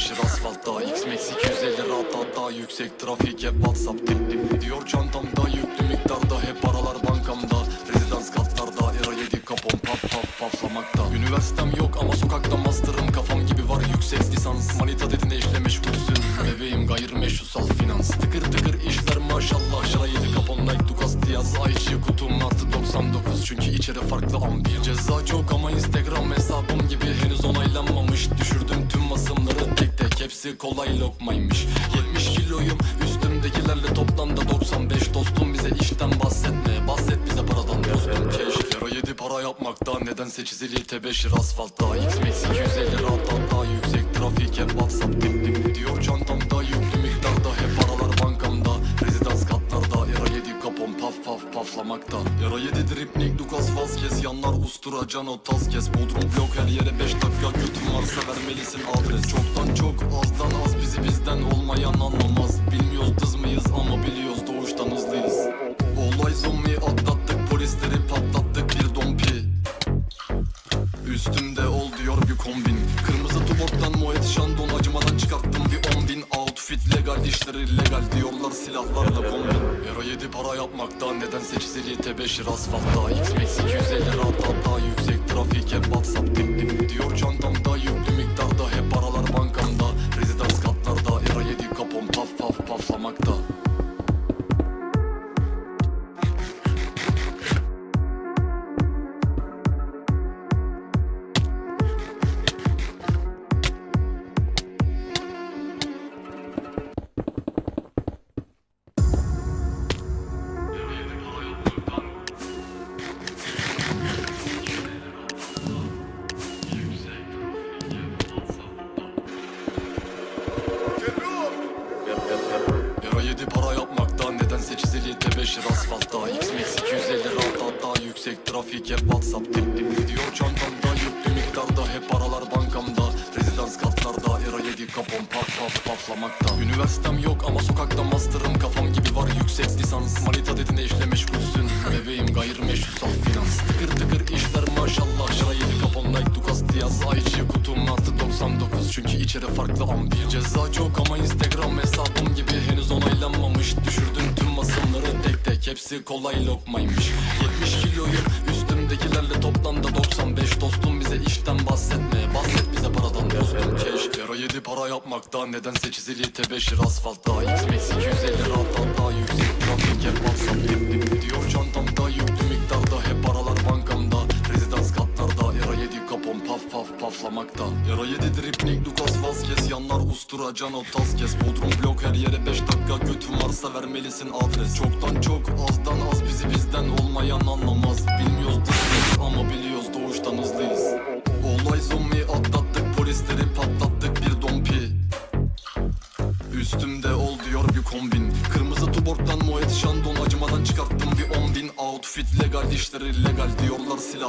X-Max 250 rahat hatta yüksek trafik hep Whatsapp tip tip Diyor çantamda yüklü miktarda hep paralar bankamda. Rezidans katlarda era 7 kapon paf paf paflamakta Üniversitem yok ama sokakta master'ım kafam gibi var. Yüksek lisans Manita dedin eşle meşgulsün. Bebeğim gayrimeşrusal finans. Tıkır tıkır işler maşallah. Şara 7 kapon Nike Dukas Diaz Ayşe kutum artı 99 Çünkü içeri farklı ambiyans Ceza çok ama instagram hesabım gibi hepsi kolay lokmaymış. 70 kiloyum üstümdekilerle toplamda 95 Dostum. Bize işten bahsetme bahset bize paradan dostum. Keş Yara 7 para yapmakta nedense çizili tebeşir asfaltta. X-Max 250 rahat hatta yüksek trafik hep Whatsapp tip tip Diyor. Çantamda yüklü miktarda hep paralar bankamda. Rezidans katlarda Era 7 kapon paf paf paflamakta Vazquez Yanlar ustura Cano Tazkes Bodrum blok her yere 5 dakika Götün varsa vermelisin adres. Çoktan çok azdan az bizi bizden olmayan anlamaz. Bilmiyoruz dız mıyız ama biliyoruz doğuştan hızlıyız. Olay zombi atlattık polisleri patlattık bir dompi. Üstümde ol diyor bir kombin. Kırmızı tuborttan Moet Chandon Acımadan çıkarttım bir on bin. Outfit legal işleri legal diyorlar silahlarla kombin Euro 7 para yapmakta nedense çizili tebeşir asfaltta. X-Max 250 rahat hatta yüksek trafik hep Whatsapp tip tip Diyor çantamda. Yüklü miktarda hep tebeşir asfaltta X-Max 250 rahat hatta yüksek. Trafik hep Whatsapp tip tip Diyor çantamda. Yüklü miktarda hep paralar bankamda. Rezidans katlarda Era 7 kapon paf paf paflamakta Üniversitem yok ama sokakta master'ım. Kafam gibi var yüksek lisans. Manita dedin eşle meşgulsün. Bebeğim gayrimeşrusal finans. Tıkır tıkır işler maşallah. Şara 7 kapon Nike Dukas Diaz. Ayçi kutum artı 99 Çünkü içeri farklı ambiyans Ceza çok ama instagram hesabım gibi henüz onaylanmamış. Düşürdüm hepsi kolay lokmaymış. 70 kiloyum üstümdekilerle toplamda 95 Dostum. Bize işten bahsetme bahset bize paradan dostum. Keş Euro 7 para yapmakta nedense çizili tebeşir asfaltta. X-Max 250 rahat hatta yüksek trafik hep Whatsapp Era 7 dripnik Dukas Vazquez. Yanlar ustura Cano Tazkes Bodrum blok her yere 5 dakika. Götün varsa vermelisin adres. Çoktan çok azdan az bizi bizden olmayan anlamaz. Bilmiyoruz dışarıyız ama biliyoruz doğuştan hızlıyız. Olay zombi atlattık polisleri patlattık bir dompi. Üstümde ol diyor bir kombin. Kırmızı tuborttan Moet Chandon Acımadan çıkarttım bir on bin. Outfit legal işleri legal diyorlar silah